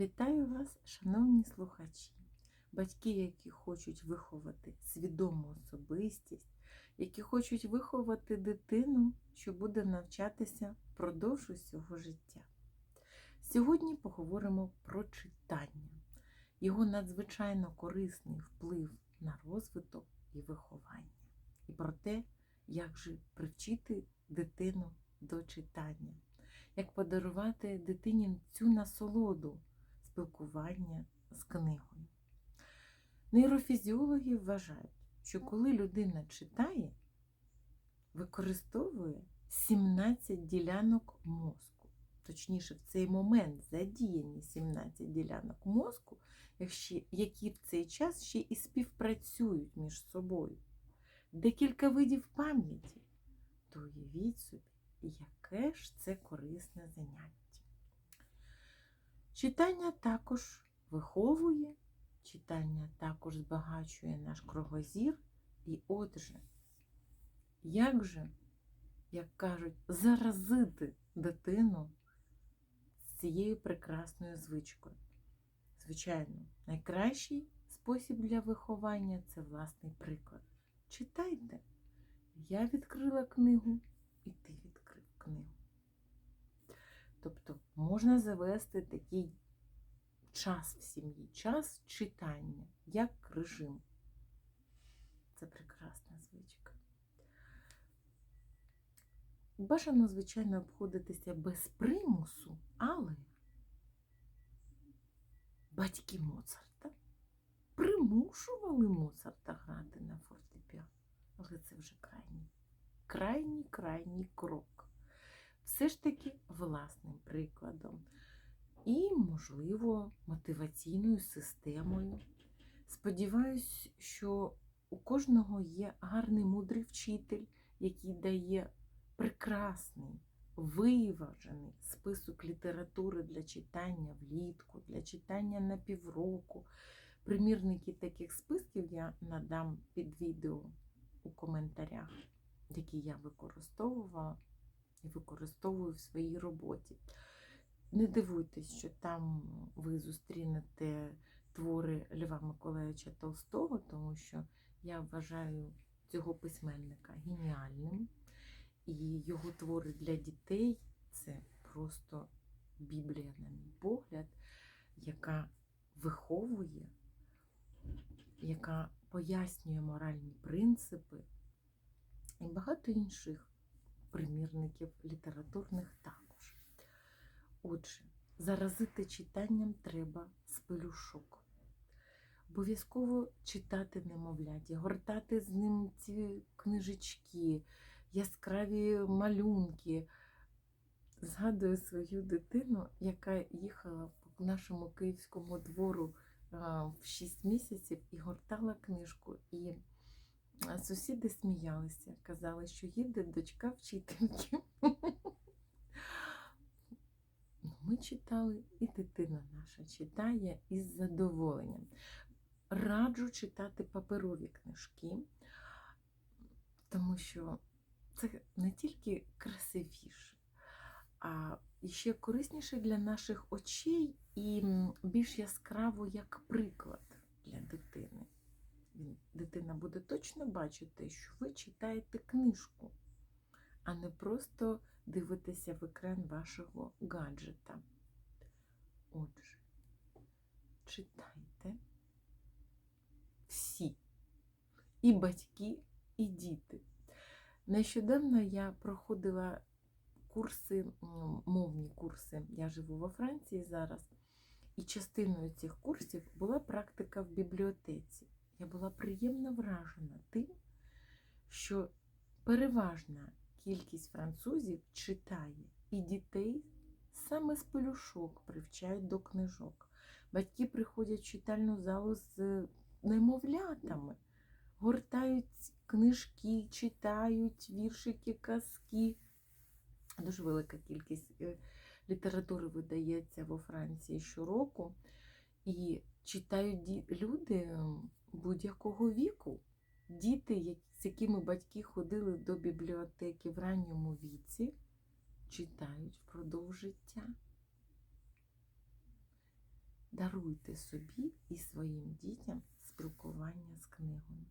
Вітаю вас, шановні слухачі, батьки, які хочуть виховати свідому особистість, які хочуть виховати дитину, що буде навчатися впродовж усього життя. Сьогодні поговоримо про читання, його надзвичайно корисний вплив на розвиток і виховання, і про те, як же привчити дитину до читання, як подарувати дитині цю насолоду спілкування з книгою. Нейрофізіологи вважають, що коли людина читає, використовує 17 ділянок мозку. Точніше, в цей момент задіяні 17 ділянок мозку, які в цей час ще і співпрацюють між собою. Декілька видів пам'яті, то уявіть собі, яке ж це корисне заняття. Читання також виховує, читання також збагачує наш кругозір. І отже, як же, як кажуть, заразити дитину з цією прекрасною звичкою? Звичайно, найкращий спосіб для виховання це власний приклад. Читайте. Я відкрила книгу, і ти відкрив книгу. Тобто можна завести такий час в сім'ї, час читання, як режим. Це прекрасна звичка. Бажано, звичайно, обходитися без примусу, але батьки Моцарта примушували Моцарта грати на фортепіано. Але це вже крайній, крайній, крайній крок все ж таки власним прикладом і, можливо, мотиваційною системою. Сподіваюсь, що у кожного є гарний мудрий вчитель, який дає прекрасний, виважений список літератури для читання влітку, для читання на півроку. Примірники таких списків я надам під відео у коментарях, які я використовувала і використовую в своїй роботі. Не дивуйтесь, що там ви зустрінете твори Льва Миколаївича Толстого, тому що я вважаю цього письменника геніальним. І його твори для дітей це просто Біблія, на мій погляд, яка виховує, яка пояснює моральні принципи і багато інших примірників літературних також. Отже, заразити читанням треба з пелюшок. Обов'язково читати немовляті, гортати з ним ці книжечки, яскраві малюнки. Згадую свою дитину, яка їхала по нашому київському двору в 6 місяців і гортала книжку. І Сусіди сміялися, казали, що їде дочка вчительки. Ну, ми читали, і дитина наша читає із задоволенням. Раджу читати паперові книжки, тому що це не тільки красивіше, а ще корисніше для наших очей і більш яскраво як приклад для дитини дитина буде точно бачити, що ви читаєте книжку, а не просто дивитеся в екран вашого гаджета. Отже, читайте всі, і батьки, і діти. Нещодавно я проходила курси, мовні курси. Я живу во Франції зараз, і частиною цих курсів була практика в бібліотеці я була приємно вражена тим, що переважна кількість французів читає і дітей саме з пелюшок привчають до книжок. Батьки приходять в читальну залу з немовлятами, гортають книжки, читають віршики, казки. Дуже велика кількість е, літератури видається во Франції щороку. І читають люди будь-якого віку. Діти, з якими батьки ходили до бібліотеки в ранньому віці, читають впродовж життя. даруйте собі і своїм дітям спілкування з книгою.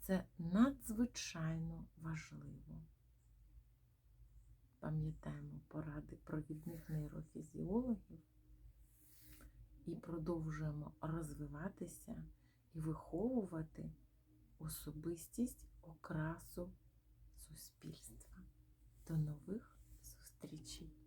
Це надзвичайно важливо. Пам'ятаємо поради провідних нейрофізіологів і продовжуємо розвиватися і виховувати особистість, окрасу суспільства. До нових зустрічей!